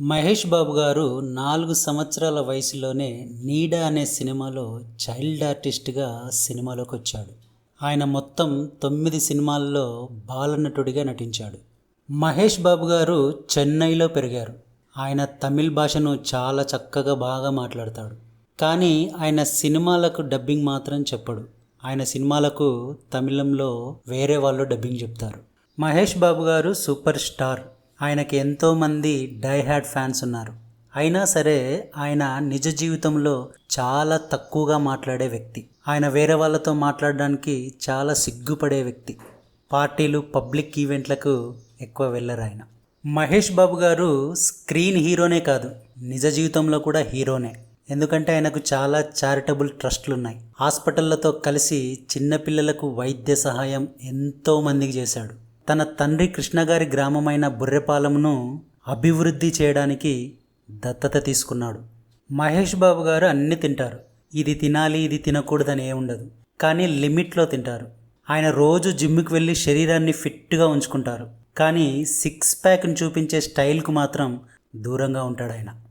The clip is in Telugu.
మహేష్ బాబు గారు నాలుగు సంవత్సరాల వయసులోనే నీడ అనే సినిమాలో చైల్డ్ ఆర్టిస్ట్గా సినిమాలోకి వచ్చాడు ఆయన మొత్తం తొమ్మిది సినిమాల్లో బాలనటుడిగా నటించాడు. మహేష్ బాబు గారు చెన్నైలో పెరిగారు. ఆయన తమిళ్ భాషను చాలా చక్కగా బాగా మాట్లాడతాడు. కానీ ఆయన సినిమాలకు డబ్బింగ్ మాత్రం చెప్పడు. ఆయన సినిమాలకు తమిళంలో వేరే వాళ్ళు డబ్బింగ్ చెప్తారు. మహేష్ బాబు గారు సూపర్ స్టార్. ఆయనకి ఎంతోమంది డై హ్యాడ్ ఫ్యాన్స్ ఉన్నారు. అయినా సరే ఆయన నిజ జీవితంలో చాలా తక్కువగా మాట్లాడే వ్యక్తి. ఆయన వేరే వాళ్ళతో మాట్లాడడానికి చాలా సిగ్గుపడే వ్యక్తి. పార్టీలు పబ్లిక్ ఈవెంట్లకు ఎక్కువ వెళ్ళరు ఆయన. మహేష్ బాబు గారు స్క్రీన్ హీరోనే కాదు నిజ జీవితంలో కూడా హీరోనే. ఎందుకంటే ఆయనకు చాలా చారిటబుల్ ట్రస్ట్లు ఉన్నాయి హాస్పిటళ్ళతో కలిసి చిన్నపిల్లలకు వైద్య సహాయం ఎంతో మందికి చేశాడు. తన తండ్రి కృష్ణగారి గ్రామమైన బుర్రెపాలెంను అభివృద్ధి చేయడానికి దత్తత తీసుకున్నాడు. మహేష్ బాబు గారు అన్ని తింటారు. ఇది తినాలి ఇది తినకూడదని ఏముండదు కానీ లిమిట్లో తింటారు. ఆయన రోజు జిమ్కి వెళ్ళి శరీరాన్ని ఫిట్గా ఉంచుకుంటారు. కానీ సిక్స్ ప్యాక్ని చూపించే స్టైల్కు మాత్రం దూరంగా ఉంటాడు ఆయన.